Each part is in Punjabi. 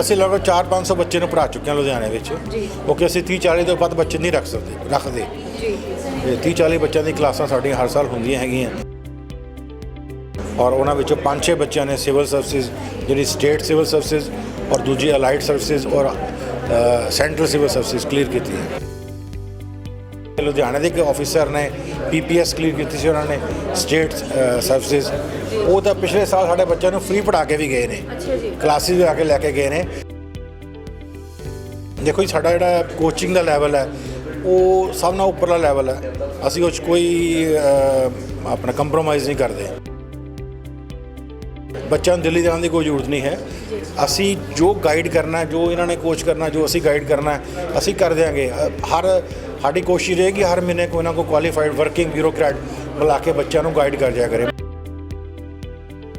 ਅਸੀਂ ਲਗਭਗ 4-500 ਬੱਚੇ ਨੂੰ ਪੜ੍ਹਾ ਚੁੱਕੇ ਹਾਂ ਲੁਧਿਆਣੇ ਵਿੱਚ। ਜੀ। ਕਿਉਂਕਿ ਅਸੀਂ 30-40 ਤੋਂ ਵੱਧ ਬੱਚੇ ਨਹੀਂ ਰੱਖ ਸਕਦੇ ਰੱਖਦੇ। ਜੀ। ਤੇ 30-40 ਬੱਚਿਆਂ ਦੀ ਕਲਾਸਾਂ ਸਾਡੀਆਂ ਹਰ ਸਾਲ ਹੁੰਦੀਆਂ ਹੈਗੀਆਂ। ਔਰ ਉਹਨਾਂ ਵਿੱਚੋਂ 5-6 ਬੱਚਿਆਂ ਨੇ ਸਿਵਲ ਸਰਵਿਸਿਜ਼ ਜਿਹੜੀ ਸਟੇਟ ਸਿਵਲ ਸਰਵਿਸਿਜ਼ ਔਰ ਦੂਜੀ ਅਲਾਈਡ ਸਰਵਿਸਿਜ਼ ਔਰ ਸੈਂਟਰਲ ਸਿਵਲ ਸਰਵਿਸਿਜ਼ ਕਲੀਅਰ ਕੀਤੀ ਹੈ ਲੁਧਿਆਣੇ ਦੇ ਇੱਕ ਆਫੀਸਰ ਨੇ ਪੀਪੀਐਸ ਕਲੀਅਰ ਕੀਤੀ ਸੀ ਉਹਨਾਂ ਨੇ ਸਟੇਟ ਸਰਵਿਸਿਜ਼ ਉਹ ਤਾਂ ਪਿਛਲੇ ਸਾਲ ਸਾਡੇ ਬੱਚਿਆਂ ਨੂੰ ਫ੍ਰੀ ਪੜ੍ਹਾ ਕੇ ਵੀ ਗਏ ਨੇ। ਅੱਛਾ ਜੀ। ਕਲਾਸਿਸ ਵੀ ਆ ਕੇ ਲੈ ਕੇ ਗਏ ਨੇ। ਦੇਖੋ ਜੀ ਸਾਡਾ ਜਿਹੜਾ ਕੋਚਿੰਗ ਦਾ ਲੈਵਲ ਹੈ ਉਹ ਸਭ ਨਾਲੋਂ ਉੱਪਰਲਾ ਲੈਵਲ ਹੈ। ਅਸੀਂ ਉਹ 'ਚ ਕੋਈ ਆਪਣਾ ਕੰਪਰੋਮਾਈਜ਼ ਨਹੀਂ ਕਰਦੇ। ਬੱਚਿਆਂ ਨੂੰ ਦਿੱਲੀ ਜਾਣ ਦੀ ਕੋਈ ਜ਼ਰੂਰਤ ਨਹੀਂ ਹੈ। ਅਸੀਂ ਜੋ ਗਾਈਡ ਕਰਨਾ ਜੋ ਇਹਨਾਂ ਨੇ ਕੋਚ ਕਰਨਾ ਜੋ ਅਸੀਂ ਗਾਈਡ ਕਰਨਾ ਅਸੀਂ ਕਰ ਦਿਆਂਗੇ। ਅ, ਹਰ ਸਾਡੀ ਕੋਸ਼ਿਸ਼ ਰਹੇਗੀ ਹਰ ਮਹੀਨੇ ਕੋਈ ਨਾ ਕੋਈ ਕੁਆਲੀਫਾਈਡ ਵਰਕਿੰਗ ਬਿਊਰੋਕਰੈਟ ਬੁਲਾ ਕੇ ਬੱਚਿਆਂ ਨੂੰ ਗਾਈਡ ਕਰ ਜਾਇਆ ਕਰੇ।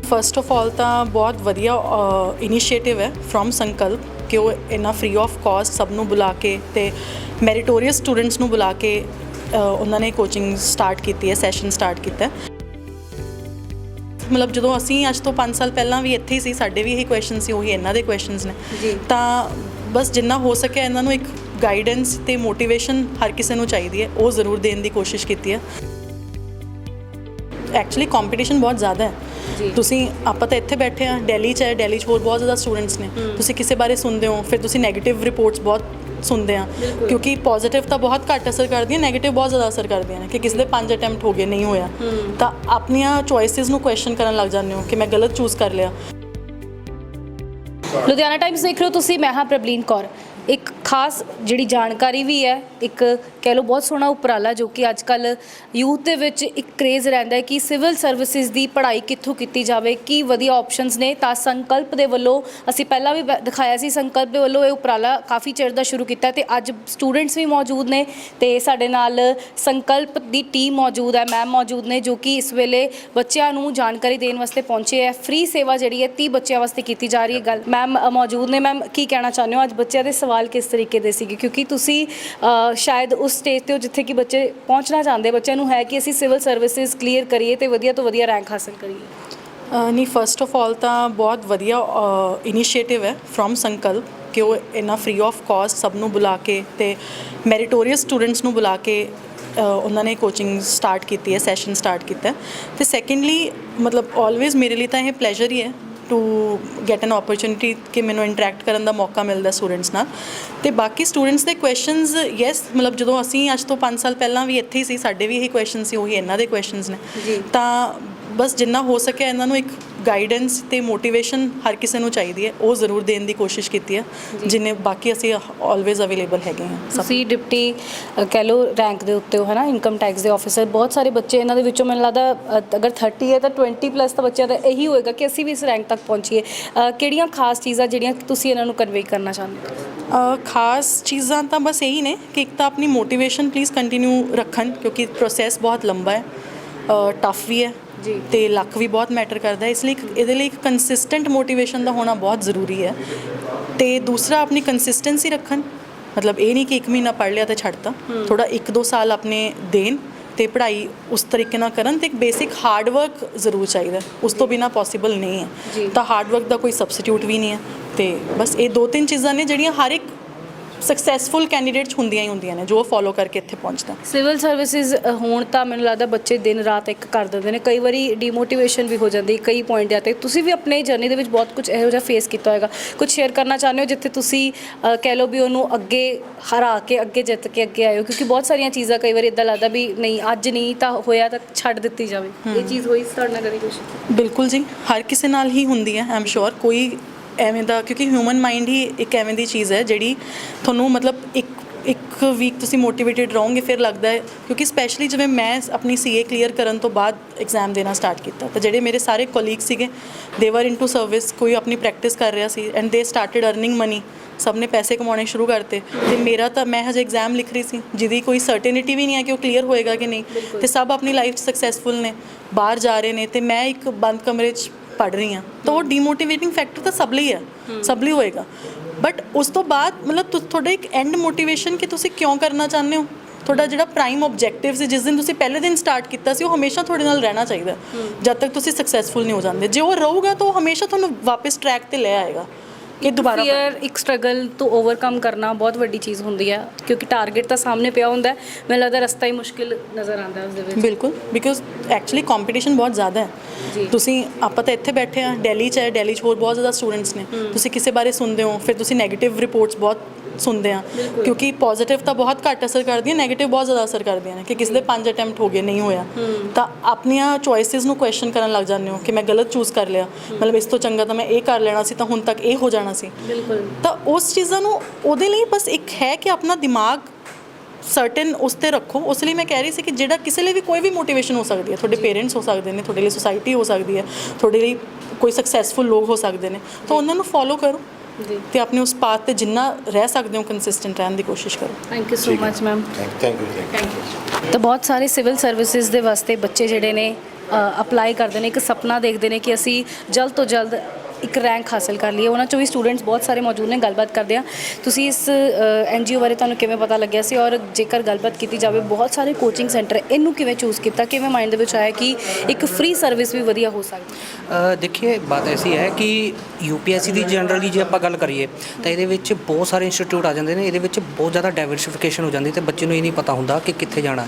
ਫਸਟ ਆਫ ਆਲ ਤਾਂ ਬਹੁਤ ਵਧੀਆ ਇਨੀਸ਼ੀਏਟਿਵ ਹੈ ਫਰੋਮ ਸੰਕਲਪ ਕਿ ਉਹ ਇੰਨਾ ਫ੍ਰੀ ਆਫ ਕਾਸਟ ਸਭ ਨੂੰ ਬੁਲਾ ਕੇ ਤੇ ਮੈਰੀਟੋਰੀਅਸ ਸਟੂਡੈਂਟਸ ਨੂੰ ਬੁਲਾ ਕੇ ਉਹਨਾਂ ਨੇ ਕੋਚਿੰਗ ਸਟਾਰਟ ਕੀਤੀ ਹੈ ਸੈਸ਼ਨ ਸਟਾਰਟ ਕੀਤਾ ਹੈ। ਮਤਲਬ ਜਦੋਂ ਅਸੀਂ ਅੱਜ ਤੋਂ 5 ਸਾਲ ਪਹਿਲਾਂ ਵੀ ਇੱਥੇ ਹੀ ਸੀ ਸਾਡੇ ਵੀ ਇਹੀ ਕੁਐਸਚਨ ਸੀ ਉਹੀ ਇਹਨਾਂ ਦੇ ਕੁਐਸਚਨਸ ਨੇ। ਜੀ। ਤਾਂ ਬਸ ਜਿੰਨਾ ਹੋ ਸਕੇ ਇਹਨਾਂ ਨੂੰ ਇੱਕ ਗਾਈਡੈਂਸ ਤੇ ਮੋਟੀਵੇਸ਼ਨ ਹਰ ਕਿਸੇ ਨੂੰ ਚਾਹੀਦੀ ਹੈ ਉਹ ਜ਼ਰੂਰ ਦੇਣ ਦੀ ਕੋਸ਼ਿਸ਼ ਕੀਤੀ ਹੈ। ਐਕਚੁਅਲੀ ਕੰਪੀਟੀਸ਼ਨ ਬਹੁਤ ਜ਼ਿਆਦਾ। ਹੈ। ਤੁਸੀਂ ਆਪਾਂ ਤਾਂ ਇੱਥੇ ਬੈਠੇ ਆ ਦਿੱਲੀ 'ਚ ਹੈ ਦਿੱਲੀ 'ਚ ਹੋਰ ਬਹੁਤ ਜ਼ਿਆਦਾ ਸਟੂਡੈਂਟਸ ਨੇ। ਤੁਸੀਂ ਕਿਸੇ ਬਾਰੇ ਸੁਣਦੇ ਹੋ ਫਿਰ ਤੁਸੀਂ 네ਗੇਟਿਵ ਰਿਪੋਰਟਸ ਬਹੁਤ ਸੁਣਦੇ ਆ। ਕਿਉਂਕਿ ਪੋਜ਼ਿਟਿਵ ਤਾਂ ਬਹੁਤ ਘੱਟ ਅਸਰ ਕਰਦੀਆਂ 네ਗੇਟਿਵ ਬਹੁਤ ਜ਼ਿਆਦਾ ਅਸਰ ਕਰਦੀਆਂ ਨੇ ਕਿ ਕਿਸੇ ਦੇ ਪੰਜ ਅਟੈਂਪਟ ਹੋ ਗਏ ਨਹੀਂ ਹੋਇਆ। ਤਾਂ ਆਪਣੀਆਂ ਚੋਇਸਿਸ ਨੂੰ ਕੁਐਸਚਨ ਕਰਨ ਲੱਗ ਜਾਂਦੇ ਹੋ ਕਿ ਮੈਂ ਗਲਤ ਚੂਜ਼ ਕਰ ਲਿਆ। ਲੁਧਿਆਣਾ ਟਾਈਮਸ ਦੇਖ ਰਹੇ ਹੋ ਤੁਸੀਂ ਮੈਂ ਹਾਂ ਪ੍ਰਬਲੀਨ ਕੌਰ। ਇੱਕ ਖਾਸ ਜਿਹੜੀ ਜਾਣਕਾਰੀ ਵੀ ਹੈ, ਇੱਕ ਕਹਿ ਲਓ ਬਹੁਤ ਸੋਹਣਾ ਉਪਰਾਲਾ ਜੋ ਕਿ ਅੱਜ ਕੱਲ ਯੂਥ ਦੇ ਵਿੱਚ ਇੱਕ ਕ੍ਰੇਜ਼ ਰਹਿੰਦਾ ਹੈ ਕਿ ਸਿਵਲ ਸਰਵਿਸਿਜ਼ ਦੀ ਪੜ੍ਹਾਈ ਕਿੱਥੋਂ ਕੀਤੀ ਜਾਵੇ, ਕੀ ਵਧੀਆ ਆਪਸ਼ਨਸ ਨੇ, ਤਾਂ ਸੰਕਲਪ ਦੇ ਵੱਲੋਂ ਅਸੀਂ ਪਹਿਲਾਂ ਵੀ ਬ- ਦਿਖਾਇਆ ਸੀ, ਸੰਕਲਪ ਦੇ ਵੱਲੋਂ ਇਹ ਉਪਰਾਲਾ ਕਾਫੀ ਚਿਰ ਦਾ ਸ਼ੁਰੂ ਕੀਤਾ ਤੇ ਅੱਜ ਸਟੂਡੈਂਟਸ ਵੀ ਮੌਜੂਦ ਨੇ ਤੇ ਸਾਡੇ ਨਾਲ ਸੰਕਲਪ ਦੀ ਟੀਮ ਮੌਜੂਦ ਹੈ ਮੈਮ ਮੌਜੂਦ ਨੇ ਜੋ ਕਿ ਇਸ ਵੇਲੇ ਬੱਚਿਆਂ ਨੂੰ ਜਾਣਕਾਰੀ ਦੇਣ ਵਾਸਤੇ ਪਹੁੰਚੇ ਹੈ ਫ੍ਰੀ ਸੇਵਾ ਜਿਹੜੀ ਹੈ 30 ਬੱਚਿਆਂ ਵਾਸਤੇ ਕੀਤੀ ਜਾ ਰਹੀ ਹੈ ਗੱਲ। ਮੈਮ ਮੌਜੂਦ ਨੇ ਮੈਮ ਕੀ ਕਹਿਣਾ ਚਾਹੁੰਦੇ ਹੋ? ਅੱਜ ਬੱਚਿਆਂ ਦੇ ਸਵਾਲ ਕਿਸ ਤਰੀਕੇ ਦੇ ਸੀਗੇ? ਕਿਉਂਕਿ ਤੁਸੀਂ ਸ਼ਾਇਦ ਉਸ ਸਟੇਜ ਤੇ ਹੋ ਜਿੱਥੇ ਕਿ ਬੱਚੇ ਪਹੁੰਚਣਾ ਚਾਹੁੰਦੇ, ਬੱਚਿਆਂ ਨੂੰ ਹੈ ਕਿ ਅਸੀਂ ਸਿਵਲ ਸਰਵਿਸਿਜ਼ ਕਲੀਅਰ ਕਰੀਏ ਤੇ ਵਧੀਆ ਤੋਂ ਵਧੀਆ ਰੈਂਕ ਹਾਸਲ ਕਰੀਏ? ਨਹੀਂ ਫਸਟ ਆਫ ਆਲ ਤਾਂ ਬਹੁਤ ਵਧੀਆ ਇਨੀਸ਼ੀਏਟਿਵ ਹੈ ਫਰੋਮ ਸੰਕਲਪ ਕਿ ਉਹ ਇੰਨਾ ਫ੍ਰੀ ਆਫ ਕਾਸਟ ਸਭ ਨੂੰ ਬੁਲਾ ਕੇ ਤੇ ਮੈਰੀਟੋਰੀਅਸ ਸਟੂਡੈਂਟਸ ਨੂੰ ਬੁਲਾ ਕੇ ਉਹਨਾਂ ਨੇ ਕੋਚਿੰਗ ਸਟਾਰਟ ਕੀਤੀ ਹੈ ਸੈਸ਼ਨ ਸਟਾਰਟ ਕੀਤਾ ਹੈ। ਤੇ ਸੈਕੰਡਲੀ ਮਤਲਬ ਆਲਵੇਜ਼ ਮੇਰੇ ਲਈ ਤਾਂ ਇਹ ਪਲੇਜ਼ਰ ਹੀ ਹੈ ਟੂ ਗੈਟ ਐਨ ਓਪਰਚੁਨਿਟੀ ਕਿ ਮੈਨੂੰ ਇੰਟਰੈਕਟ ਕਰਨ ਦਾ ਮੌਕਾ ਮਿਲਦਾ ਸਟੂਡੈਂਟਸ ਨਾਲ। ਤੇ ਬਾਕੀ ਸਟੂਡੈਂਟਸ ਦੇ ਕੁਐਸਚਨਸ ਯੈਸ ਮਤਲਬ ਜਦੋਂ ਅਸੀਂ ਅੱਜ ਤੋਂ 5 ਸਾਲ ਪਹਿਲਾਂ ਵੀ ਇੱਥੇ ਹੀ ਸੀ ਸਾਡੇ ਵੀ ਇਹੀ ਕੁਐਸਚਨ ਸੀ ਉਹੀ ਇਹਨਾਂ ਦੇ ਕੁਐਸਚਨਸ ਨੇ। ਤਾਂ ਬਸ ਜਿੰਨਾ ਹੋ ਸਕਿਆ ਇਹਨਾਂ ਨੂੰ ਇੱਕ ਗਾਈਡੈਂਸ ਤੇ ਮੋਟੀਵੇਸ਼ਨ ਹਰ ਕਿਸੇ ਨੂੰ ਚਾਹੀਦੀ ਹੈ ਉਹ ਜ਼ਰੂਰ ਦੇਣ ਦੀ ਕੋਸ਼ਿਸ਼ ਕੀਤੀ ਹੈ ਜਿੰਨੇ ਬਾਕੀ ਅਸੀਂ ਆਲਵੇਜ਼ ਅਵੇਲੇਬਲ ਹੈਗੇ ਹਾਂ ਤੁਸੀਂ ਡਿਪਟੀ ਕਹਿ ਲਓ ਰੈਂਕ ਦੇ ਉੱਤੇ ਹੋ ਨਾ ਇਨਕਮ ਟੈਕਸ ਦੇ ਆਫੀਸਰ ਬਹੁਤ ਸਾਰੇ ਬੱਚੇ ਇਹਨਾਂ ਦੇ ਵਿੱਚੋਂ ਮੈਨੂੰ ਲੱਗਦਾ ਅਗਰ 30 ਹੈ ਤਾਂ 20 ਪਲੱਸ ਤਾਂ ਬੱਚਿਆਂ ਦਾ ਇਹੀ ਹੋਏਗਾ ਕਿ ਅਸੀਂ ਵੀ ਇਸ ਰੈਂਕ ਤੱਕ ਪਹੁੰਚੀਏ। ਕਿਹੜੀਆਂ ਖਾਸ ਚੀਜ਼ਾਂ ਜਿਹੜੀਆਂ ਤੁਸੀਂ ਇਹਨਾਂ ਨੂੰ ਕਨਵੇ ਕਰਨਾ ਚਾਹੁੰਦੇ ਹੋ? ਖਾਸ ਚੀਜ਼ਾਂ ਤਾਂ ਬਸ ਇਹੀ ਨੇ ਕਿ ਇੱਕ ਤਾਂ ਆਪਣੀ ਮੋਟੀਵੇਸ਼ਨ ਪਲੀਜ਼ ਕੰਟੀਨਿਊ ਰੱਖਣ ਕਿਉਂਕਿ ਪ੍ਰੋਸੈਸ ਬਹੁਤ ਲੰਬਾ ਹੈ ਟਫ ਵੀ ਹੈ ਜੀ। ਤੇ ਲੱਕ ਵੀ ਬਹੁਤ ਮੈਟਰ ਕਰਦਾ ਇਸ ਲਈ ਇਹਦੇ ਲਈ ਇੱਕ ਕੰਸਿਸਟੈਂਟ ਮੋਟੀਵੇਸ਼ਨ ਦਾ ਹੋਣਾ ਬਹੁਤ ਜ਼ਰੂਰੀ ਹੈ। ਤੇ ਦੂਸਰਾ ਆਪਣੀ ਕੰਸਿਸਟੈਂਸੀ ਰੱਖਣ। ਮਤਲਬ ਇਹ ਨਹੀਂ ਕਿ ਇੱਕ ਮਹੀਨਾ ਪੜ੍ਹ ਲਿਆ ਤੇ ਛੱਡਤਾ। ਥੋੜਾ 1-2 ਸਾਲ ਆਪਣੇ ਦੇਣ ਤੇ ਪੜ੍ਹਾਈ ਉਸ ਤਰੀਕੇ ਨਾਲ ਕਰਨ ਤੇ ਇੱਕ ਬੇਸਿਕ ਹਾਰਡ ਵਰਕ ਜ਼ਰੂਰ ਚਾਹੀਦਾ। ਉਸ ਤੋਂ ਬਿਨਾ ਪੋਸੀਬਲ ਨਹੀਂ। ਹੈ। ਤਾਂ ਹਾਰਡ ਵਰਕ ਦਾ ਕੋਈ ਸਬਸਟੀਟਿਊਟ ਵੀ ਨਹੀਂ ਹੈ। ਤੇ ਬਸ ਇਹ ਦੋ ਤਿੰਨ ਚੀਜ਼ਾਂ ਨੇ ਜਿਹੜੀਆਂ ਹਰ ਇੱਕ ਸਕਸੈਸਫੁਲ ਕੈਂਡੀਡੇਟਸ ਹੁੰਦੀਆਂ ਹੀ ਹੁੰਦੀਆਂ ਨੇ ਜੋ ਫੋਲੋ ਕਰਕੇ ਇੱਥੇ ਪਹੁੰਚਦਾ ਸਿਵਲ ਸਰਵਿਸਿਜ਼ ਹੋਣ ਤਾਂ ਮੈਨੂੰ ਲੱਗਦਾ ਬੱਚੇ ਦਿਨ ਰਾਤ ਇੱਕ ਕਰ ਦਿੰਦੇ ਨੇ। ਕਈ ਵਾਰੀ ਡੀਮੋਟੀਵੇਸ਼ਨ ਵੀ ਹੋ ਜਾਂਦੀ ਕਈ ਪੁਆਇੰਟ ਤੇ ਤੁਸੀਂ ਵੀ ਆਪਣੇ ਜਰਨੀ ਦੇ ਵਿੱਚ ਬਹੁਤ ਕੁਝ ਇਹੋ ਜਿਹਾ ਫੇਸ ਕੀਤਾ ਹੋਏਗਾ। ਕੁਝ ਸ਼ੇਅਰ ਕਰਨਾ ਚਾਹੁੰਦੇ ਹੋ ਜਿੱਥੇ ਤੁਸੀਂ ਕਹਿ ਲਓ ਵੀ ਉਹਨੂੰ ਅੱਗੇ ਹਰਾ ਕੇ ਅੱਗੇ ਜਿੱਤ ਕੇ ਅੱਗੇ ਆਏ ਹੋ? ਕਿਉਂਕਿ ਬਹੁਤ ਸਾਰੀਆਂ ਚੀਜ਼ਾਂ ਕਈ ਵਾਰੀ ਇਦਾਂ ਲੱਗਦਾ ਵੀ ਨਹੀਂ ਅੱਜ ਨਹੀਂ ਤਾਂ ਹੋਇਆ ਤਾਂ ਛੱਡ ਦਿੱਤੀ ਜਾਵੇ। ਇਹ ਚੀਜ਼ ਹੋਈ ਤੁਹਾਡੇ ਨਾਲ ਕਦੀ ਕੁਝ ਬਿਲਕੁਲ ਜੀ ਹਰ ਕਿਸੇ ਨਾਲ ਹੀ ਹੁੰਦੀ ਹੈ ਆਮ ਸ਼ੋਰ ਕੋਈ ਐਵੇਂ ਦਾ, ਕਿਉਂਕਿ ਹਿਊਮਨ ਮਾਈਂਡ ਹੀ ਇੱਕ ਐਵੇਂ ਦੀ ਚੀਜ਼ ਹੈ ਜਿਹੜੀ ਤੁਹਾਨੂੰ ਮਤਲਬ ਇੱਕ ਇੱਕ ਵੀਕ ਤੁਸੀਂ ਮੋਟੀਵੇਟਿਡ ਰਹੋਗੇ, ਫਿਰ ਲੱਗਦਾ ਹੈ। ਕਿਉਂਕਿ ਸਪੈਸ਼ਲੀ ਜਿਵੇਂ ਮੈਂ ਆਪਣੀ ਸੀਏ ਕਲੀਅਰ ਕਰਨ ਤੋਂ ਬਾਅਦ ਐਗਜ਼ਾਮ ਦੇਣਾ ਸਟਾਰਟ ਕੀਤਾ। ਤਾਂ ਜਿਹੜੇ ਮੇਰੇ ਸਾਰੇ ਕੋਲੀਗ ਸੀਗੇ ਦੇ ਵਰ ਇਨਟੂ ਸਰਵਿਸ ਕੋਈ ਆਪਣੀ ਪ੍ਰੈਕਟਿਸ ਕਰ ਰਿਹਾ ਸੀ and they started earning money ਸਭ ਨੇ ਪੈਸੇ ਕਮਾਉਣੇ ਸ਼ੁਰੂ ਕਰਤੇ। ਤੇ ਮੇਰਾ ਤਾਂ, ਮੈਂ ਹਜੇ ਐਗਜ਼ਾਮ ਲਿਖ ਰਹੀ ਸੀ, ਜਿਹਦੀ ਕੋਈ ਸਰਟੇਨਿਟੀ ਵੀ ਨਹੀਂ ਹੈ ਕਿ ਉਹ ਕਲੀਅਰ ਹੋਏਗਾ ਕਿ ਨਹੀਂ। ਤੇ ਸਭ ਆਪਣੀ ਲਾਈਫ 'ਚ ਸਕਸੈਸਫੁਲ ਨੇ, ਬਾਹਰ ਜਾ ਰਹੇ ਨੇ। ਤੇ ਮੈਂ ਇੱਕ ਬੰਦ ਕਮਰੇ 'ਚ ਪੜ ਰਹੀ ਹਾਂ। ਤਾਂ ਉਹ ਡੀਮੋਟੀਵੇਟਿੰਗ ਫੈਕਟਰ ਤਾਂ ਸਭ ਲਈ ਹੈ ਸਭ ਲਈ ਹੋਏਗਾ। ਬਟ ਉਸ ਤੋਂ ਬਾਅਦ ਮਤਲਬ ਤੁਹਾਡਾ ਇੱਕ ਐਂਡ ਮੋਟੀਵੇਸ਼ਨ ਕਿ ਤੁਸੀਂ ਕਿਉਂ ਕਰਨਾ ਚਾਹੁੰਦੇ ਹੋ? ਤੁਹਾਡਾ ਜਿਹੜਾ ਪ੍ਰਾਈਮ ਆਬਜੈਕਟਿਵ ਸੀ ਜਿਸ ਦਿਨ ਤੁਸੀਂ ਪਹਿਲੇ ਦਿਨ ਸਟਾਰਟ ਕੀਤਾ ਸੀ ਉਹ ਹਮੇਸ਼ਾ ਤੁਹਾਡੇ ਨਾਲ ਰਹਿਣਾ ਚਾਹੀਦਾ। ਜਦ ਤੱਕ ਤੁਸੀਂ ਸਕਸੈਸਫੁਲ ਨਹੀਂ ਹੋ ਜਾਂਦੇ। ਜੇ ਉਹ ਰਹੂਗਾ ਤਾਂ ਉਹ ਹਮੇਸ਼ਾ ਤੁਹਾਨੂੰ ਵਾਪਸ ਟਰੈਕ ਤੇ ਲੈ ਆਏਗਾ। ਇਹ ਦੁਬਾਰਾ ਫੀਅਰ ਇੱਕ ਸਟਰਗਲ ਤੋਂ ਓਵਰਕਮ ਕਰਨਾ ਬਹੁਤ ਵੱਡੀ ਚੀਜ਼ ਹੁੰਦੀ ਹੈ ਕਿਉਂਕਿ ਟਾਰਗੇਟ ਤਾਂ ਸਾਹਮਣੇ ਪਿਆ ਹੁੰਦਾ ਹੈ। ਮੈਨੂੰ ਲੱਗਦਾ ਰਸਤਾ ਹੀ ਮੁਸ਼ਕਿਲ ਨਜ਼ਰ ਆਉਂਦਾ ਹੈ ਉਸ ਦੇ ਵਿੱਚ। ਬਿਲਕੁਲ ਬਿਕਾਜ਼ ਐਕਚੁਅਲੀ ਕੰਪੀਟੀਸ਼ਨ ਬਹੁਤ ਜ਼ਿਆਦਾ ਜੀ। ਹੈ ਤੁਸੀਂ ਆਪਾਂ ਤਾਂ ਇੱਥੇ ਬੈਠੇ ਆ ਦਿੱਲੀ 'ਚ ਹੈ ਦਿੱਲੀ 'ਚ ਹੋਰ ਬਹੁਤ ਜ਼ਿਆਦਾ ਸਟੂਡੈਂਟਸ ਨੇ। ਤੁਸੀਂ ਕਿਸੇ ਬਾਰੇ ਸੁਣਦੇ ਹੋ ਫਿਰ ਤੁਸੀਂ 네ਗੇਟਿਵ ਰਿਪੋਰਟਸ ਬਹੁਤ ਸੁਣਦੇ ਆ ਕਿਉਂਕਿ ਪੋਜ਼ਿਟਿਵ ਤਾਂ ਬਹੁਤ ਘੱਟ ਅਸਰ ਕਰਦੀਆਂ 네ਗੇਟਿਵ ਬਹੁਤ ਜ਼ਿਆਦਾ ਅਸਰ ਕਰਦੀਆਂ ਨੇ ਕਿ ਕਿਸੇ ਦੇ ਪੰਜ ਅਟੈਂਪਟ ਹੋ ਗਏ ਨਹੀਂ ਹੋਇਆ। ਤਾਂ ਆਪਣੀਆਂ ਚੋਇਸਿਸ ਨੂੰ ਕੁਐਸਚਨ ਕਰਨ ਲੱਗ ਜਾਂਦੇ ਹੋ ਕਿ ਮੈਂ ਗਲਤ ਚੂਜ਼ ਕਰ ਲਿਆ। ਮਤਲਬ ਇਸ ਤੋਂ ਚੰਗਾ ਤਾਂ ਮੈਂ ਇਹ ਕਰ ਲੈਣਾ ਸੀ ਤਾਂ ਹੁਣ ਤੱਕ ਇਹ ਹੋ ਜਾਣਾ ਸੀ। ਬਿਲਕੁਲ। ਤਾਂ ਉਸ ਚੀਜ਼ਾਂ ਨੂੰ ਉਹਦੇ ਲਈ ਬਸ ਇੱਕ ਹੈ ਕਿ ਆਪਣਾ ਦਿਮਾਗ ਸਰਟਨ ਉਸ ਤੇ ਰੱਖੋ। ਉਸ ਲਈ ਮੈਂ ਕਹਿ ਰਹੀ ਸੀ ਕਿ ਜਿਹੜਾ ਕਿਸੇ ਲਈ ਵੀ ਕੋਈ ਵੀ ਮੋਟੀਵੇਸ਼ਨ ਹੋ ਸਕਦੀ ਹੈ ਤੁਹਾਡੇ ਪੇਰੈਂਟਸ ਹੋ ਸਕਦੇ ਨੇ ਤੁਹਾਡੇ ਲਈ ਸੋਸਾਇਟੀ ਹੋ ਸਕਦੀ ਹੈ ਤੁਹਾਡੇ ਲਈ ਕੋਈ ਸਕਸੈਸਫੁਲ ਲੋਕ ਹੋ ਸਕਦੇ ਨੇ ਤਾਂ ਉਹਨਾਂ ਨੂੰ ਫੋਲੋ ਕਰੋ। ਜੀ। ਤੇ ਆਪਣੇ ਉਸ ਪਾਥ ਤੇ ਜਿੰਨਾ ਰਹਿ ਸਕਦੇ ਹੋ ਕੰਸਿਸਟੈਂਟ ਰਹਿਣ ਦੀ ਕੋਸ਼ਿਸ਼ ਕਰੋ। Thank you so much ma'am thank you thank you ਤਾਂ ਬਹੁਤ ਸਾਰੇ ਸਿਵਲ ਸਰਵਿਸਿਜ਼ ਦੇ ਵਾਸਤੇ ਬੱਚੇ ਜਿਹੜੇ ਨੇ ਅਪਲਾਈ ਕਰਦੇ ਨੇ ਇੱਕ ਸੁਪਨਾ ਦੇਖਦੇ ਨੇ ਕਿ ਅਸੀਂ ਜਲਦ ਤੋਂ ਜਲਦ ਇੱਕ ਰੈਂਕ ਹਾਸਲ ਕਰ ਲਈ ਹੈ ਉਹਨਾਂ ਚੋਂ ਵੀ ਸਟੂਡੈਂਟਸ ਬਹੁਤ ਸਾਰੇ ਮੌਜੂਦ ਨੇ, ਗੱਲਬਾਤ ਕਰਦੇ ਆ ਤੁਸੀਂ ਇਸ ਐਨਜੀਓ ਬਾਰੇ ਤੁਹਾਨੂੰ ਕਿਵੇਂ ਪਤਾ ਲੱਗਿਆ ਸੀ? ਔਰ ਜੇਕਰ ਗੱਲਬਾਤ ਕੀਤੀ ਜਾਵੇ, ਬਹੁਤ ਸਾਰੇ ਕੋਚਿੰਗ ਸੈਂਟਰ ਇਹਨੂੰ ਕਿਵੇਂ ਚੂਜ਼ ਕੀਤਾ? ਕਿਵੇਂ ਮਾਈਂਡ ਦੇ ਵਿੱਚ ਆਇਆ ਕਿ ਇੱਕ ਫ੍ਰੀ ਸਰਵਿਸ ਵੀ ਵਧੀਆ ਹੋ ਸਕਦੀ? ਦੇਖਿਏ, ਬਾਤ ਐਸੀ ਹੈ ਕਿ ਯੂ ਪੀ ਐੱਸ ਸੀ ਦੀ ਜਨਰਲੀ ਜੇ ਆਪਾਂ ਗੱਲ ਕਰੀਏ, ਤਾਂ ਇਹਦੇ ਵਿੱਚ ਬਹੁਤ ਸਾਰੇ ਇੰਸਟੀਟਿਊਟ ਆ ਜਾਂਦੇ ਨੇ। ਇਹਦੇ ਵਿੱਚ ਬਹੁਤ ਜ਼ਿਆਦਾ ਡਾਈਵਰਸਿਫਿਕੇਸ਼ਨ ਹੋ ਜਾਂਦੀ ਤੇ ਬੱਚੇ ਨੂੰ ਇਹ ਨਹੀਂ ਪਤਾ ਹੁੰਦਾ ਕਿ ਕਿੱਥੇ ਜਾਣਾ।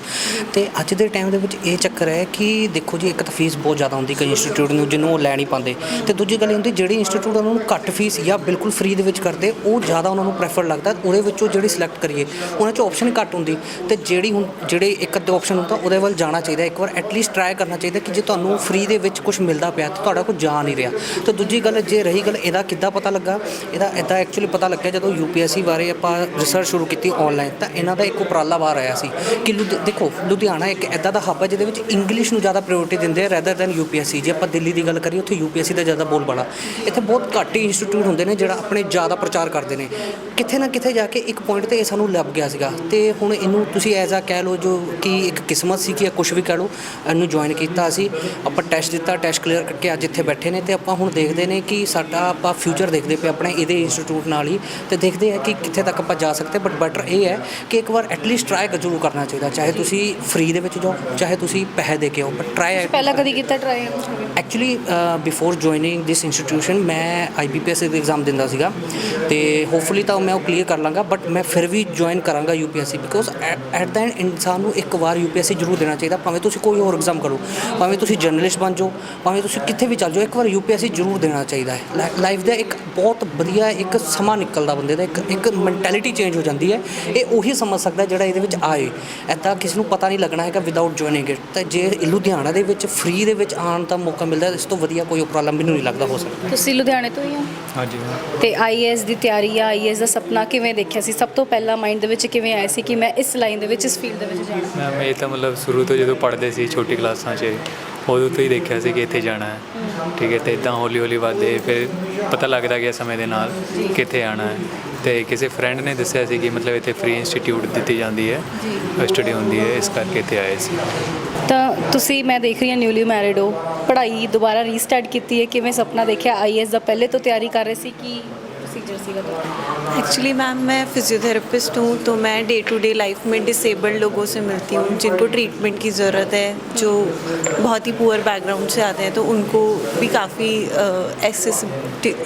ਤੇ ਅੱਜ ਦੇ ਟਾਈਮ ਦੇ ਵਿੱਚ ਇਹ ਚੱਕਰ ਹੈ ਕਿ ਦੇਖੋ ਜੀ, ਇੱਕ ਤਾਂ ਫੀਸ ਬਹੁਤ ਜ਼ਿਆਦਾ ਹੁੰਦੀ ਕਈ ਇੰਸਟੀਟਿਊਟ ਨੂੰ, ਜਿਹਨੂੰ ਉਹ ਲੈ ਨਹੀਂ ਪਾਉਂਦੇ। ਤੇ ਦੂਜੀ ਗੱਲ ਇਹ ਹੁੰਦੀ ਜਿਹੜੀ ਇੰਸਟੀਚਿਊਟ ਉਹਨਾਂ ਨੂੰ ਘੱਟ ਫੀਸ ਜਾਂ ਬਿਲਕੁਲ ਫ੍ਰੀ ਦੇ ਵਿੱਚ ਕਰਦੇ, ਉਹ ਜ਼ਿਆਦਾ ਉਹਨਾਂ ਨੂੰ ਪ੍ਰੈਫਰ ਲੱਗਦਾ। ਉਹਦੇ ਵਿੱਚੋਂ ਜਿਹੜੀ ਸਿਲੈਕਟ ਕਰੀਏ, ਉਹਨਾਂ 'ਚ ਆਪਸ਼ਨ ਘੱਟ ਹੁੰਦੀ। ਤੇ ਜਿਹੜੀ ਹੁਣ, ਜਿਹੜੇ ਇੱਕ ਅੱਧੇ ਆਪਸ਼ਨ ਹੁੰਦਾ, ਉਹਦੇ ਵੱਲ ਜਾਣਾ ਚਾਹੀਦਾ। ਇੱਕ ਵਾਰ ਐਟਲੀਸਟ ਟਰਾਈ ਕਰਨਾ ਚਾਹੀਦਾ ਕਿ ਜੇ ਤੁਹਾਨੂੰ ਫ੍ਰੀ ਦੇ ਵਿੱਚ ਕੁਝ ਮਿਲਦਾ ਪਿਆ, ਤਾਂ ਤੁਹਾਡਾ ਕੋਈ ਜਾ ਨਹੀਂ ਰਿਹਾ। ਤੇ ਦੂਜੀ ਗੱਲ, ਜੇ ਰਹੀ ਗੱਲ ਇਹਦਾ ਕਿੱਦਾਂ ਪਤਾ ਲੱਗਾ? ਇਹਦਾ ਇਦਾਂ ਐਕਚੁਅਲੀ ਪਤਾ ਲੱਗਿਆ ਜਦੋਂ ਯੂਪੀਐਸਸੀ ਬਾਰੇ ਆਪਾਂ ਰਿਸਰਚ ਸ਼ੁਰੂ ਕੀਤੀ ਆਨਲਾਈਨ ਤਾਂ ਇਹਨਾਂ ਦਾ ਇੱਕ ਉਪਰਾਲਾ ਬਾਹਰ ਆਇਆ ਸੀ ਕਿ ਲੁਧ- ਦੇਖੋ, ਲੁਧਿਆਣਾ ਇੱਕ ਇਦਾਂ ਦਾ ਹੱਬ ਹੈ ਜਿਹਦੇ ਵਿੱਚ ਇੰਗਲਿਸ਼ ਨੂੰ ਜ਼ਿਆਦਾ ਪ੍ਰਾਇੋਰਟੀ ਦਿੰਦੇ ਆ ਰੈਦਰ ਦੈਨ ਯੂਪੀਐਸਸੀ ਜੇ ਆਪਾਂ ਦਿੱਲੀ ਦੀ ਗੱਲ ਕਰੀਏ, ਉੱਥੇ ਯੂਪੀਐਸਸੀ ਦਾ ਜ਼ਿਆਦਾ ਬੋਲ ਬੜਾ ਇੱਥੇ ਬਹੁਤ ਘੱਟ ਹੀ ਇੰਸਟੀਚਿਊਟ ਹੁੰਦੇ ਨੇ ਜਿਹੜਾ ਆਪਣੇ ਜ਼ਿਆਦਾ ਪ੍ਰਚਾਰ ਕਰਦੇ ਨੇ। ਕਿੱਥੇ ਨਾ ਕਿੱਥੇ ਜਾ ਕੇ ਇੱਕ ਪੁਆਇੰਟ ਤੇ ਇਹ ਸਾਨੂੰ ਲੱਭ ਗਿਆ ਸੀਗਾ। ਤੇ ਹੁਣ ਇਹਨੂੰ ਤੁਸੀਂ ਐਜ਼ ਆ ਕਹਿ ਲਓ ਜੋ ਕਿ ਇੱਕ ਕਿਸਮਤ ਸੀ ਕਿ ਕੁਝ ਵੀ ਕਹਿ ਲਓ ਇਹਨੂੰ ਜੁਆਇਨ ਕੀਤਾ ਅਸੀਂ ਆਪਾਂ ਟੈਸਟ ਦਿੱਤਾ ਟੈਸਟ ਕਲੀਅਰ ਕਰਕੇ ਅੱਜ ਇੱਥੇ ਬੈਠੇ ਨੇ ਤੇ ਆਪਾਂ ਹੁਣ ਦੇਖਦੇ ਨੇ ਕਿ ਸਾਡਾ ਆਪਾਂ ਫਿਊਚਰ ਦੇਖਦੇ ਪਏ ਆਪਣੇ ਇਹਦੇ ਇੰਸਟੀਚਿਊਟ ਨਾਲ ਹੀ ਤੇ ਦੇਖਦੇ ਆ ਕਿ ਕਿੱਥੇ ਤੱਕ ਆਪਾਂ ਜਾ ਸਕਦੇ। ਬਟ ਬੈਟਰ ਇਹ ਹੈ ਕਿ ਇੱਕ ਵਾਰ ਐਟਲੀਸਟ ਟਰਾਈ ਜ਼ਰੂਰ ਕਰਨਾ ਚਾਹੀਦਾ ਚਾਹੇ ਤੁਸੀਂ ਫ੍ਰੀ ਦੇ ਵਿੱਚ ਜਾਓ ਚਾਹੇ ਤੁਸੀਂ ਪੈਸੇ ਦੇ ਕੇ ਆਓ ਬਟ ਟਰਾਈ ਪਹਿਲਾਂ ਕਦੀ ਕੀਤਾ try actually before joining this institution ਮੈਂ ਆਈਬੀਪੀਐਸ ਦਾ ਐਗਜ਼ਾਮ ਦਿੰਦਾ ਸੀਗਾ ਤੇ ਹੋਪਫੁਲੀ ਤਾਂ ਮੈਂ ਉਹ ਕਲੀਅਰ ਕਰ ਲਾਂਗਾ ਬਟ ਮੈਂ ਫਿਰ ਵੀ ਜੁਆਇਨ ਕਰਾਂਗਾ UPSC because at the end ਇਨਸਾਨ ਨੂੰ ਇੱਕ ਵਾਰ ਯੂਪੀਐਸਸੀ ਜ਼ਰੂਰ ਦੇਣਾ ਚਾਹੀਦਾ, ਭਾਵੇਂ ਤੁਸੀਂ ਕੋਈ ਹੋਰ ਐਗਜ਼ਾਮ ਕਰੋ, ਭਾਵੇਂ ਤੁਸੀਂ ਜਰਨਲਿਸਟ ਬਣ ਜਾਓ, ਭਾਵੇਂ ਤੁਸੀਂ ਕਿੱਥੇ ਵੀ ਚੱਲ ਜਾਓ, ਇੱਕ ਵਾਰ ਯੂਪੀਐਸਸੀ ਜ਼ਰੂਰ ਦੇਣਾ ਚਾਹੀਦਾ ਹੈ। ਲਾਈਫ ਦਾ ਇੱਕ ਬਹੁਤ ਵਧੀਆ ਇੱਕ ਸਮਾਂ ਨਿਕਲਦਾ ਬੰਦੇ ਦਾ, ਇੱਕ ਇੱਕ ਮੈਂਟੈਲਿਟੀ ਚੇਂਜ ਹੋ ਜਾਂਦੀ ਹੈ, ਇਹ ਉਹੀ ਸਮਝ ਸਕਦਾ ਜਿਹੜਾ ਇਹਦੇ ਵਿੱਚ ਆਏ। ਐਦਾਂ ਕਿਸੇ ਨੂੰ ਪਤਾ ਨਹੀਂ ਲੱਗਣਾ ਹੈਗਾ ਵਿਦਆਊਟ ਜੁਆਇਨਿੰਗ ਇਟ ਤਾਂ ਜੇ ਲੁਧਿਆਣਾ ਦੇ ਵਿੱਚ ਫ੍ਰੀ ਦੇ ਵਿੱਚ ਆਉਣ ਦਾ ਮੌਕਾ ਮਿਲਦਾ, ਇਸ ਤੋਂ ਵਧੀਆ ਕੋਈ ਉਪਰਾਲਾ ਮੈਨੂੰ ਨਹੀਂ ਲੱਗਦਾ, ਹੋ ਸਕਦਾ। ਤੁਸੀਂ ਲੁਧਿਆਣੇ ਤੋਂ ਹੀ ਹੋ? ਹਾਂਜੀ। ਤੇ ਆਈਏਐਸ ਦੀ ਤਿਆਰੀ ਆ ਆਈਏਐਸ ਦਾ ਸੁਪਨਾ ਕਿਵੇਂ ਦੇਖਿਆ ਸੀ? ਸਭ ਤੋਂ ਪਹਿਲਾਂ ਮਾਈਂਡ ਦੇ ਵਿੱਚ ਕਿਵੇਂ ਆਇਆ ਸੀ ਕਿ ਮੈਂ ਇਸ ਲਾਈਨ ਦੇ ਵਿੱਚ ਇਸ ਫੀਲਡ ਦੇ ਵਿੱਚ ਜਾਣਾ? ਮੈਮ ਇਹ ਤਾਂ ਮਤਲਬ ਸ਼ੁਰੂ ਤੋਂ ਜਦੋਂ ਪੜ੍ਹਦੇ ਸੀ ਛੋਟੀ ਕਲਾਸਾਂ 'ਚ ਉਦੋਂ ਤੋਂ ਹੀ ਦੇਖਿਆ ਸੀ ਕਿ ਇੱਥੇ ਜਾਣਾ ਹੈ। ਠੀਕ ਹੈ ਤੇ ਇਦਾਂ ਹੌਲੀ ਹੌਲੀ ਵਧਦੇ ਫਿਰ ਪਤਾ ਲੱਗਦਾ ਗਿਆ ਸਮੇਂ ਦੇ ਨਾਲ ਕਿੱਥੇ ਆਣਾ ਹੈ। ਤੇ ਕਿਸੇ ਫਰੈਂਡ ਨੇ ਦੱਸਿਆ ਸੀ ਕਿ ਮਤਲਬ ਇੱਥੇ ਫ੍ਰੀ ਇੰਸਟੀਚਿਊਟ ਦਿੱਤੀ ਜਾਂਦੀ ਹੈ। ਸਟੱਡੀ ਹੁੰਦੀ ਹੈ ਇਸ ਕਰਕੇ ਇੱਥੇ ਆਏ ਸੀ। ਤਾਂ ਤੁਸੀਂ, ਮੈਂ ਦੇਖ ਰਹੀ ਹਾਂ ਨਿਊਲੀ ਮੈਰਿਡ ਹੋ, ਪੜ੍ਹਾਈ ਦੁਬਾਰਾ ਰੀਸਟਾਰਟ ਕੀਤੀ ਹੈ, ਕਿਵੇਂ ਸੁਪਨਾ ਦੇਖਿਆ? ਆਈਏਐਸ ਦਾ ਪਹਿਲੇ ਤੋਂ ਤਿਆਰੀ ਕਰ ਰਹੇ ਸੀ ਕਿ जर्सी का एक्चुअली मैम मैं फिजियोथेरेपिस्ट हूँ तो मैं डे टू डे लाइफ में डिसेबल्ड लोगों से मिलती हूँ, जिनको ट्रीटमेंट की ज़रूरत है, जो बहुत ही पुअर बैकग्राउंड से आते हैं तो उनको भी काफ़ी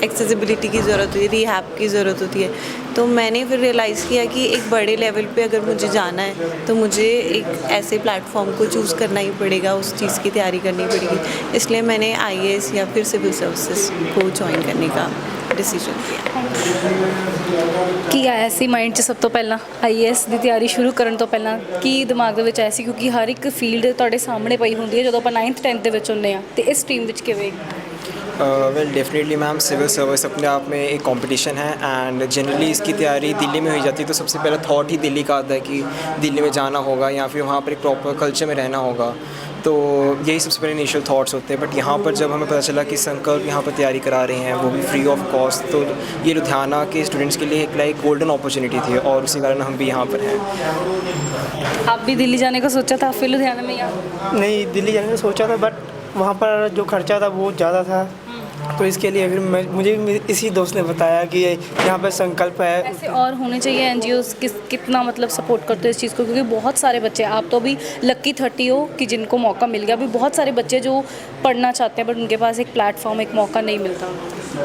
एक्सेसिबिलिटी की ज़रूरत होती है रिहैब की ज़रूरत होती है। तो मैंने फिर रियलाइज़ किया कि एक बड़े लेवल पे अगर मुझे जाना है तो मुझे एक ऐसे प्लेटफॉर्म को चूज़ करना ही पड़ेगा, उस चीज़ की तैयारी करनी पड़ेगी। इसलिए मैंने आई या फिर सिविल सर्विसेज़ को ज्वाइन करने का डिसीजन लिया ਕੀ ਆਇਆ ਸੀ ਮਾਈਂਡ 'ਚ ਸਭ ਤੋਂ ਪਹਿਲਾਂ ਆਈਏਐਸ ਦੀ ਤਿਆਰੀ ਸ਼ੁਰੂ ਕਰਨ ਤੋਂ ਪਹਿਲਾਂ ਕੀ ਦਿਮਾਗ ਦੇ ਵਿੱਚ ਆਇਆ ਸੀ ਕਿਉਂਕਿ ਹਰ ਇੱਕ ਫੀਲਡ ਤੁਹਾਡੇ ਸਾਹਮਣੇ ਪਈ ਹੁੰਦੀ ਹੈ ਜਦੋਂ ਆਪਾਂ 9th 10th ਦੇ ਵਿੱਚ ਹੁੰਦੇ ਆ ਤੇ ਇਸ ਟੀਮ ਵਿੱਚ ਕਿਵੇਂ well definitely ma'am civil service अपने आप में एक कंपटीशन है एंड जनरली इसकी तैयारी दिल्ली में हुई जाती है तो सबसे पहला थॉट ही दिल्ली का आता है कि दिल्ली में जाना होगा या फिर वहाँ पर एक प्रॉपर कल्चर में रहना होगा तो यही सबसे पहले इनिशियल थॉट्स होते हैं बट यहाँ पर जब हमें पता चला कि संकल्प यहाँ पर तैयारी करा रहे हैं वो भी फ्री ऑफ़ कॉस्ट तो ये लुधियाना के स्टूडेंट्स के लिए एक लाइक गोल्डन अपॉर्चुनिटी थी और उसी कारण हम भी यहाँ पर हैं। आप भी दिल्ली जाने का सोचा था? फिर लुधियाना में यहाँ नहीं दिल्ली जाने का सोचा था बट वहाँ पर जो खर्चा था बहुत ज़्यादा था। तो इसके लिए फिर मैं मुझे भी इसी दोस्त ने बताया कि यहाँ पर संकल्प है ऐसे और होने चाहिए एन किस कितना मतलब सपोर्ट करते हो इस चीज़ को क्योंकि बहुत सारे बच्चे आप तो अभी लक्की थर्टी हो कि जिनको मौका मिल गया अभी बहुत सारे बच्चे जो पढ़ना चाहते हैं बट उनके पास एक प्लेटफॉर्म एक मौका नहीं मिलता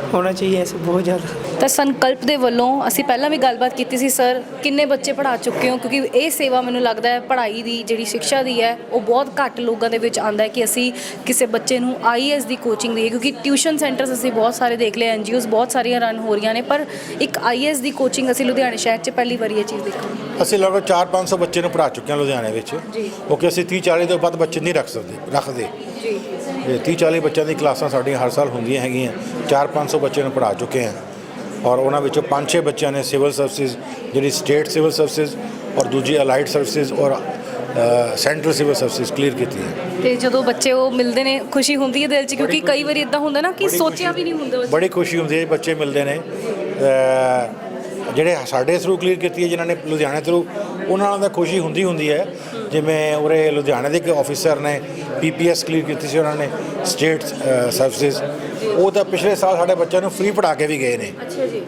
होना चाहिए ऐसे बहुत ज़्यादा ਤਾਂ ਸੰਕਲਪ ਦੇ ਵੱਲੋਂ ਅਸੀਂ ਪਹਿਲਾਂ ਵੀ ਗੱਲਬਾਤ ਕੀਤੀ ਸੀ ਸਰ ਕਿੰਨੇ ਬੱਚੇ ਪੜ੍ਹਾ ਚੁੱਕੇ ਹੋ ਕਿਉਂਕਿ ਇਹ ਸੇਵਾ ਮੈਨੂੰ ਲੱਗਦਾ ਹੈ ਪੜ੍ਹਾਈ ਦੀ ਜਿਹੜੀ ਸਿੱਖਿਆ ਦੀ ਹੈ ਉਹ ਬਹੁਤ ਘੱਟ ਲੋਕਾਂ ਦੇ ਵਿੱਚ ਆਂਦਾ ਹੈ ਕਿ ਅਸੀਂ ਕਿਸੇ ਬੱਚੇ ਨੂੰ ਆਈਐਸ ਦੀ ਕੋਚਿੰਗ ਦਈਏ ਕਿਉਂਕਿ ਟਿਊਸ਼ਨ ਸੈਂਟਰਸ ਅਸੀਂ ਬਹੁਤ ਸਾਰੇ ਦੇਖ ਲਏ ਐਨਜੀਓਜ਼ ਬਹੁਤ ਸਾਰੀਆਂ ਰਨ ਹੋ ਰਹੀਆਂ ਨੇ ਪਰ ਇੱਕ ਆਈਐਸ ਦੀ ਕੋਚਿੰਗ ਅਸੀਂ ਲੁਧਿਆਣਾ ਸ਼ਹਿਰ 'ਚ ਪਹਿਲੀ ਵਾਰੀ ਇਹ ਚੀਜ਼ ਦੇਖੀ। ਅਸੀਂ ਲਗਭਗ 4-500 ਬੱਚੇ ਨੂੰ ਪੜ੍ਹਾ ਚੁੱਕੇ ਹਾਂ ਲੁਧਿਆਣੇ ਵਿੱਚ। ਕਿਉਂਕਿ ਅਸੀਂ 30-40 ਤੋਂ ਵੱਧ ਬੱਚੇ ਨਹੀਂ ਰੱਖ ਸਕਦੇ ਰੱਖਦੇ। ਜੀ। ਇਹ 30-40 ਬੱਚਿਆਂ ਦੀ ਕਲਾਸਾਂ ਸਾਡੀਆਂ ਹਰ ਸਾਲ ਹੁੰਦੀਆਂ ਹੈਗੀਆਂ 4-500 ਬੱਚੇ ਨੂੰ ਪੜ੍ਹਾ ਚੁੱਕੇ ਹਾਂ। ਔਰ ਉਹਨਾਂ ਵਿੱਚੋਂ 5-6 ਬੱਚਿਆਂ ਨੇ ਸਿਵਲ ਸਰਵਿਸਿਜ਼ ਜਿਹੜੀ ਸਟੇਟ ਸਿਵਲ ਸਰਵਿਸਿਜ਼ ਔਰ ਦੂਜੀ ਅਲਾਈਡ ਸਰਵਿਸਿਜ਼ ਔਰ ਸੈਂਟਰਲ ਸਿਵਲ ਸਰਵਿਸਿਜ਼ ਕਲੀਅਰ ਕੀਤੀ ਹੈ ਤੇ ਜਦੋਂ ਬੱਚੇ ਉਹ ਮਿਲਦੇ ਨੇ ਖੁਸ਼ੀ ਹੁੰਦੀ ਹੈ ਦਿਲ 'ਚ? ਕਿਉਂਕਿ ਕਈ ਵਾਰੀ ਇਦਾਂ ਹੁੰਦਾ ਨਾ ਕਿ ਸੋਚਿਆ ਵੀ ਨਹੀਂ ਹੁੰਦਾ ਬੜੀ ਖੁਸ਼ੀ ਹੁੰਦੀ ਹੈ ਬੱਚੇ ਮਿਲਦੇ ਨੇ। ਜਿਹੜੇ ਸਾਡੇ ਥਰੂ ਕਲੀਅਰ ਕੀਤੀ ਹੈ ਜਿਨ੍ਹਾਂ ਨੇ ਲੁਧਿਆਣੇ ਥਰੂ ਉਹਨਾਂ ਨਾਲ ਤਾਂ ਖੁਸ਼ੀ ਹੁੰਦੀ ਹੁੰਦੀ ਹੈ। ਜਿਵੇਂ ਉਰੇ ਲੁਧਿਆਣੇ ਦੇ ਇੱਕ ਆਫੀਸਰ ਨੇ ਪੀਪੀਐਸ ਕਲੀਅਰ ਕੀਤੀ ਸੀ ਉਹਨਾਂ ਨੇ ਸਟੇਟ ਸਰਵਿਸਿਜ਼ ਉਹ ਤਾਂ ਪਿਛਲੇ ਸਾਲ ਸਾਡੇ ਬੱਚਿਆਂ ਨੂੰ ਫ੍ਰੀ ਪੜ੍ਹਾ ਕੇ ਵੀ ਗਏ ਨੇ।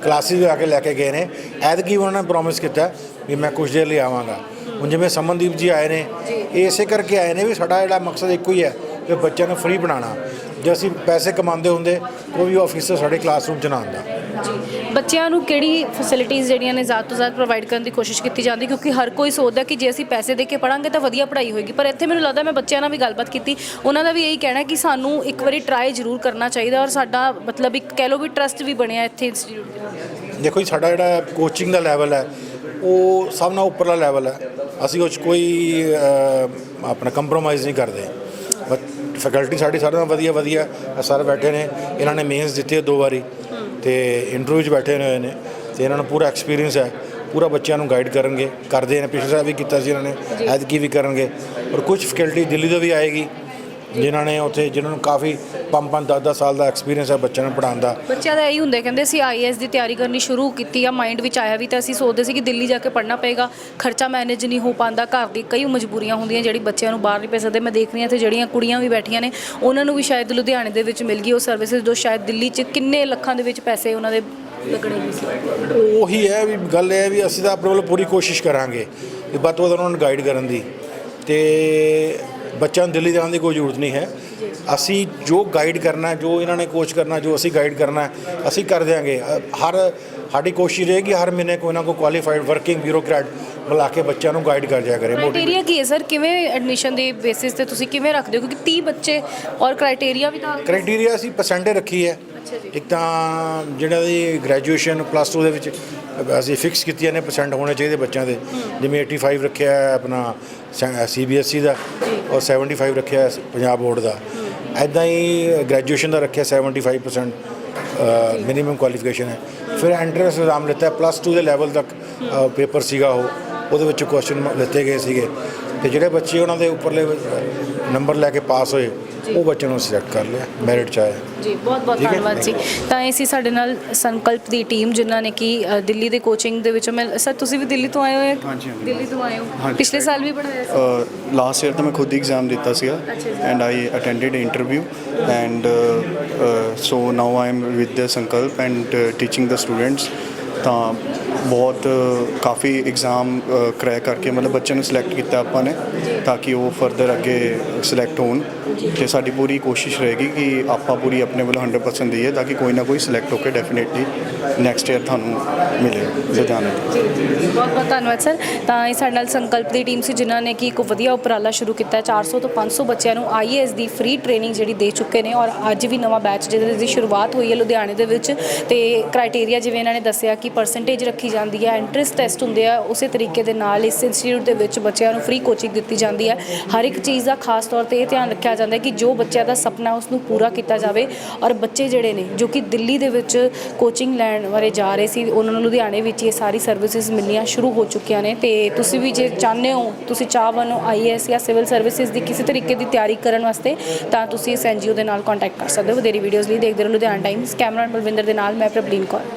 ਕਲਾਸਿਸ ਵੀ ਆ ਕੇ ਲੈ ਕੇ ਗਏ ਨੇ। ਐਤਕੀ ਉਹਨਾਂ ਨੇ ਪ੍ਰੋਮਿਸ ਕੀਤਾ ਵੀ ਮੈਂ ਕੁਝ ਦੇਰ ਲਈ ਆਵਾਂਗਾ। ਹੁਣ ਜਿਵੇਂ ਸਮਨਦੀਪ ਜੀ ਆਏ ਨੇ ਇਹ ਇਸੇ ਕਰਕੇ ਆਏ ਨੇ ਵੀ ਸਾਡਾ ਜਿਹੜਾ ਮਕਸਦ ਇੱਕੋ ਹੀ ਹੈ ਕਿ ਬੱਚਿਆਂ ਨੂੰ ਫ੍ਰੀ ਪੜ੍ਹਾਉਣਾ ਜੇ ਅਸੀਂ ਪੈਸੇ ਕਮਾਉਂਦੇ ਹੁੰਦੇ ਕੋਈ ਵੀ ਆਫੀਸਰ ਸਾਡੇ ਕਲਾਸਰੂਮ 'ਚ ਨਾ ਆਉਂਦਾ। ਬੱਚਿਆਂ ਨੂੰ ਕਿਹੜੀ ਫੈਸਿਲਿਟੀਆਂ ਜਿਹੜੀਆਂ ਨੇ ਜ਼ਿਆਦਾ ਤੋਂ ਜ਼ਿਆਦਾ ਪ੍ਰੋਵਾਈਡ ਕਰਨ ਦੀ ਕੋਸ਼ਿਸ਼ ਕੀਤੀ ਜਾਂਦੀ? ਕਿਉਂਕਿ ਹਰ ਕੋਈ ਸੋਚਦਾ ਕਿ ਜੇ ਅਸੀਂ ਪੈਸੇ ਦੇ ਕੇ ਪੜਾਂਗੇ ਤਾਂ ਵਧੀਆ ਪੜ੍ਹਾਈ ਹੋਏਗੀ। ਪਰ ਇੱਥੇ ਮੈਨੂੰ ਲੱਗਦਾ ਮੈਂ ਬੱਚਿਆਂ ਨਾਲ ਵੀ ਗੱਲਬਾਤ ਕੀਤੀ। ਉਹਨਾਂ ਦਾ ਵੀ ਇਹੀ ਕਹਿਣਾ ਕਿ ਸਾਨੂੰ ਇੱਕ ਵਾਰੀ ਟਰਾਈ ਜ਼ਰੂਰ ਕਰਨਾ ਚਾਹੀਦਾ ਔਰ ਸਾਡਾ ਮਤਲਬ ਇੱਕ ਕਹਿ ਲਓ ਵੀ ਟਰਸਟ ਵੀ ਬਣਿਆ ਇੱਥੇ ਇੰਸਟੀਚਿਊਟ ਦੇ ਦੇਖੋ ਜੀ ਸਾਡਾ ਜਿਹੜਾ ਕੋਚਿੰਗ ਦਾ ਲੈਵਲ ਹੈ ਉਹ ਸਭ ਨਾਲੋਂ ਉੱਪਰਲਾ ਲੈਵਲ ਹੈ। ਅਸੀਂ ਉਹ 'ਚ ਕੋਈ ਆਪਣਾ ਕੰਪਰੋਮਾਈਜ਼ ਨਹੀਂ ਕਰਦੇ। ਫੈਕਲਟੀ ਸਾਡੀ ਸਾਰਿਆਂ ਨਾਲੋਂ ਵਧੀਆ ਵਧੀਆ ਸਾਰੇ ਬੈਠੇ ਨੇ। ਇਹਨਾਂ ਨੇ ਮੇਨਸ ਦਿੱਤੇ ਦੋ ਵਾਰੀ। ਤੇ ਇੰਟਰਵਿਊ 'ਚ ਬੈਠੇ ਹੋਏ ਨੇ। ਤੇ ਇਹਨਾਂ ਨੂੰ ਪੂਰਾ ਐਕਸਪੀਰੀਅੰਸ ਹੈ। ਪੂਰਾ ਬੱਚਿਆਂ ਨੂੰ ਗਾਈਡ ਕਰਨਗੇ। ਕਰਦੇ ਨੇ ਪਿਛਲੇ ਸਾਲ ਵੀ ਕੀਤਾ ਸੀ ਇਹਨਾਂ ਨੇ। ਐਤਕੀ ਵੀ ਕਰਨਗੇ। ਔਰ ਕੁਝ ਫੈਕਲਟੀ ਦਿੱਲੀ ਤੋਂ ਵੀ ਆਏਗੀ। ਜਿਨ੍ਹਾਂ ਨੇ ਉੱਥੇ ਜਿਨ੍ਹਾਂ ਨੂੰ ਕਾਫੀ ਪੰਜ ਪੰਜ 10 10 ਸਾਲ ਦਾ ਐਕਸਪੀਰੀਅੰਸ ਹੈ ਬੱਚਿਆਂ ਨੂੰ ਪੜ੍ਹਾਉਣ ਦਾ। ਬੱਚਿਆਂ ਦਾ ਇਹੀ ਹੁੰਦਾ ਕਹਿੰਦੇ ਸੀ ਆਈਐਸ ਦੀ ਤਿਆਰੀ ਕਰਨੀ ਸ਼ੁਰੂ ਕੀਤੀ ਆ ਮਾਈਂਡ ਵਿੱਚ ਆਇਆ ਵੀ ਤਾਂ ਅਸੀਂ ਸੋਚਦੇ ਸੀ ਕਿ ਦਿੱਲੀ ਜਾ ਕੇ ਪੜ੍ਹਨਾ ਪਏਗਾ ਖਰਚਾ ਮੈਨੇਜ ਨਹੀਂ ਹੋ ਪਾਉਂਦਾ ਘਰ ਦੀ ਕਈ ਮਜਬੂਰੀਆਂ ਹੁੰਦੀਆਂ ਜਿਹੜੀ ਬੱਚਿਆਂ ਨੂੰ ਬਾਹਰ ਨਹੀਂ ਭੇਜ ਸਕਦੇ। ਮੈਂ ਦੇਖ ਰਹੀ ਹਾਂ ਤੇ ਜਿਹੜੀਆਂ ਕੁੜੀਆਂ ਵੀ ਬੈਠੀਆਂ ਨੇ ਉਹਨਾਂ ਨੂੰ ਵੀ ਸ਼ਾਇਦ ਲੁਧਿਆਣੇ ਦੇ ਵਿੱਚ ਮਿਲ ਗਈ ਉਹ ਸਰਵਿਸਿਜ਼ ਜੋ ਸ਼ਾਇਦ ਦਿੱਲੀ 'ਚ ਕਿੰਨੇ ਲੱਖਾਂ ਦੇ ਵਿੱਚ ਪੈਸੇ ਉਹਨਾਂ ਦੇ ਲੱਗਣੇ ਸੀ। ਉਹੀ ਹੈ ਵੀ ਗੱਲ ਇਹ ਹੈ ਵੀ ਅਸੀਂ ਤਾਂ ਆਪਣੇ ਵੱਲੋਂ ਪੂਰੀ ਕੋਸ਼ਿਸ਼ ਕਰਾਂਗੇ ਕਿ ਵੱਧ ਤੋਂ ਵੱਧ ਉਹਨਾਂ ਨੂੰ ਗਾਈਡ ਕਰਨ ਦੀ। ਤੇ ਬੱਚਿਆਂ ਨੂੰ ਦਿੱਲੀ ਜਾਣ ਦੀ ਕੋਈ ਜ਼ਰੂਰਤ ਨਹੀਂ ਹੈ। ਅਸੀਂ ਜੋ ਗਾਈਡ ਕਰਨਾ ਜੋ ਇਹਨਾਂ ਨੇ ਕੋਚ ਕਰਨਾ ਜੋ ਅਸੀਂ ਗਾਈਡ ਕਰਨਾ ਅਸੀਂ ਕਰ ਦਿਆਂਗੇ। ਹਰ ਸਾਡੀ ਕੋਸ਼ਿਸ਼ ਰਹੇਗੀ ਹਰ ਮਹੀਨੇ ਕੋਈ ਨਾ ਕੋਈ ਕੁਆਲੀਫਾਈਡ ਵਰਕਿੰਗ ਬਿਊਰੋਕਰੈਟ ਬੁਲਾ ਕੇ ਬੱਚਿਆਂ ਨੂੰ ਗਾਈਡ ਕਰ ਜਾਇਆ ਕਰੇ। ਕ੍ਰਾਈਟੇਰੀਆ ਕੀ ਹੈ ਸਰ ਕਿਵੇਂ ਐਡਮਿਸ਼ਨ ਦੇ ਬੇਸਿਸ ਤੇ ਤੁਸੀਂ ਕਿਵੇਂ ਰੱਖਦੇ ਹੋ? ਕਿਉਂਕਿ 30 ਬੱਚੇ ਔਰ ਕ੍ਰਾਈਟੇਰੀਆ ਵੀ ਤਾਂ ਕ੍ਰਾਈਟੇਰੀਆ ਅਸੀਂ ਪਰਸੈਂਟੇ ਰੱਖੀ ਹੈ। ਇੱਕ ਤਾਂ ਜਿਹੜਾ ਦੀ ਗ੍ਰੈਜੂਏਸ਼ਨ ਪਲੱਸ 2 ਦੇ ਵਿੱਚ ਅਸੀਂ ਫਿਕਸ ਕੀਤੀਆਂ ਨੇ ਪਰਸੈਂਟ ਹੋਣੇ ਚਾਹੀਦੇ ਬੱਚਿਆਂ ਦੇ। ਜਿਵੇਂ 85 ਰੱਖਿਆ ਆਪਣਾ ਸੀਬੀਐਸਈ ਦਾ। ਔਰ 75 ਰੱਖਿਆ ਪੰਜਾਬ ਬੋਰਡ ਦਾ। ਐਦਾਂ ਹੀ ਗ੍ਰੈਜੂਏਸ਼ਨ ਦਾ ਰੱਖਿਆ 75% ਮਿਨੀਮਮ ਕੁਆਲੀਫਿਕੇਸ਼ਨ ਹੈ। ਫਿਰ ਐਂਟਰੈਂਸ ਐਗਜ਼ਾਮ ਲਿੱਤਾ ਪਲੱਸ 2 ਦੇ ਲੈਵਲ ਤੱਕ ਪੇਪਰ ਸੀਗਾ ਉਹ। ਉਹਦੇ ਵਿੱਚ ਕੁਐਸਚਨ ਲਿੱਤੇ ਗਏ ਸੀਗੇ। ਤੇ ਜਿਹੜੇ ਬੱਚੇ ਉਹਨਾਂ ਦੇ ਉੱਪਰਲੇ ਨੰਬਰ ਲੈ ਕੇ ਪਾਸ ਹੋਏ ਉਹ ਬੱਚਿਆਂ ਨੂੰ ਸਿਲੈਕਟ ਕਰ ਲਿਆ ਮੈਰਿਟ ਚ ਆਇਆ। ਜੀ ਬਹੁਤ ਬਹੁਤ ਧੰਨਵਾਦ ਜੀ। ਤਾਂ ਇਹ ਸੀ ਸਾਡੇ ਨਾਲ ਸੰਕਲਪ ਦੀ ਟੀਮ ਜਿਨ੍ਹਾਂ ਨੇ ਕਿ ਅ, ਦਿੱਲੀ ਦੇ ਕੋਚਿੰਗ ਦੇ ਵਿੱਚੋਂ ਮੈਂ ਸਰ ਤੁਸੀਂ ਵੀ ਦਿੱਲੀ ਤੋਂ ਆਏ ਹੋ? ਜਾਂ ਹਾਂਜੀ, ਹਾਂਜੀ। ਦਿੱਲੀ ਤੋਂ ਆਏ ਹੋ? ਹਾਂਜੀ। ਪਿਛਲੇ ਸਾਲ ਵੀ ਪੜ੍ਹਾਇਆ ਸੀ? ਲਾਸਟ ਈਅਰ ਤਾਂ ਮੈਂ ਖੁਦ ਹੀ ਐਗਜ਼ਾਮ ਦਿੱਤਾ ਸੀਗਾ। ਅੱਛਾ ਜੀ। And I attended interview and so now I am with the Sankalp and teaching the students ਤਾਂ ਬਹੁਤ ਕਾਫੀ ਐਗਜ਼ਾਮ ਕਰੈਕ ਕਰਕੇ ਮਤਲਬ ਬੱਚਿਆਂ ਨੂੰ ਸਿਲੈਕਟ ਕੀਤਾ ਆਪਾਂ ਨੇ ਤਾਂ ਕਿ ਉਹ ਫਰਦਰ ਅੱਗੇ ਸਿਲੈਕਟ ਹੋਣ ਤੇ ਸਾਡੀ ਪੂਰੀ ਕੋਸ਼ਿਸ਼ ਰਹੇਗੀ ਕਿ ਆਪਾਂ ਪੂਰੀ ਆਪਣੇ ਵੱਲੋਂ 100% ਦਈਏ ਤਾਂ ਕਿ ਕੋਈ ਨਾ ਕੋਈ ਸਿਲੈਕਟ ਹੋ ਕੇ ਡੈਫੀਨੇਟਲੀ ਨੈਕਸਟ ਈਅਰ ਤੁਹਾਨੂੰ ਮਿਲੇ, ਲੁਧਿਆਣੇ ਜੀ ਬਹੁਤ ਬਹੁਤ ਧੰਨਵਾਦ ਸਰ। ਤਾਂ ਇਹ ਸਾਡੇ ਨਾਲ ਸੰਕਲਪ ਦੀ ਟੀਮ ਸੀ ਜਿਨ੍ਹਾਂ ਨੇ ਕਿ ਇੱਕ ਵਧੀਆ ਉਪਰਾਲਾ ਸ਼ੁਰੂ ਕੀਤਾ ਹੈ। 400 ਤੋਂ 500 ਬੱਚਿਆਂ ਨੂੰ ਆਈਏਐਸ ਦੀ ਫ੍ਰੀ ਟ੍ਰੇਨਿੰਗ ਜਿਹੜੀ ਦੇ ਚੁੱਕੇ ਨੇ ਔਰ ਅੱਜ ਵੀ ਨਵਾਂ ਬੈਚ ਜਿਹਦੇ ਦੀ ਸ਼ੁਰੂਆਤ ਹੋਈ ਹੈ ਲੁਧਿਆਣੇ ਦੇ ਵਿੱਚ ਤੇ ਕ੍ਰਾਈਟੇਰੀਆ ਜਿਵੇਂ ਇਹਨਾਂ ਨੇ ਦੱਸਿਆ ਕਿ ਪਰਸੈਂਟੇਜ ਰੱਖੀ ਜਾਂਦੀ ਹੈ ਐਂਟਰੈਂਸ ਟੈਸਟ ਹੁੰਦੇ ਆ, ਉਸੇ ਤਰੀਕੇ ਦੇ ਨਾਲ ਇਸ ਇੰਸਟੀਚਿਊਟ ਦੇ ਵਿੱਚ ਬੱਚਿਆਂ ਨੂੰ ਫ੍ਰੀ ਕੋਚਿੰਗ ਦਿੱਤੀ ਜਾਂਦੀ ਹੈ। ਹਰ ਇੱਕ ਚੀਜ਼ ਦਾ ਖਾਸ ਤੌਰ ਤੇ ਇਹ ਧਿਆਨ ਰੱਖਿਆ ਜਾਂਦਾ ਕਿ ਜੋ ਬੱਚਿਆਂ ਦਾ ਸੁਪਨਾ ਉਸ ਨੂੰ ਪੂਰਾ ਕੀਤਾ ਜਾਵੇ ਔਰ ਬੱਚੇ ਜਿਹੜੇ ਨੇ, ਜੋ ਕਿ ਦਿੱਲੀ ਦੇ ਵਿੱਚ ਕੋਚਿੰਗ ਲੈਣ ਬਾਰੇ ਜਾ ਰਹੇ ਸੀ, ਉਹਨਾਂ ਨੂੰ ਲੁਧਿਆਣੇ ਵਿੱਚ ਇਹ ਸਾਰੀ ਸਰਵਿਸਿਜ਼ ਮਿਲਣੀਆਂ ਸ਼ੁਰੂ ਹੋ ਚੁੱਕੀਆਂ ਨੇ ਤੇ ਤੁਸੀਂ ਵੀ ਜੇ ਚਾਹੁੰਦੇ ਹੋ, ਤੁਸੀਂ ਚਾਹਵਾਨ ਹੋ ਆਈਐਸ ਜਾਂ ਸਿਵਲ ਸਰਵਿਸਿਜ਼ ਦੀ ਕਿਸੇ ਤਰੀਕੇ ਦੀ ਤਿਆਰੀ ਕਰਨ ਵਾਸਤੇ, ਤਾਂ ਤੁਸੀਂ ਇਸ ਐਨਜੀਓ ਦੇ ਨਾਲ ਕੰਟੈਕਟ ਕਰ ਸਕਦੇ ਹੋ। ਵਧੇਰੀ ਵੀਡੀਓਜ਼ ਲਈ ਦੇਖਦੇ ਰਹੋ ਲੁਧਿਆਣਾ ਟਾਈਮਸ ਕੈਮਰਾਮੈਨ ਬਲਵਿੰਦਰ ਦੇ ਨਾਲ, ਮੈਂ ਪ੍ਰਬਲੀਨ ਕੌਰ।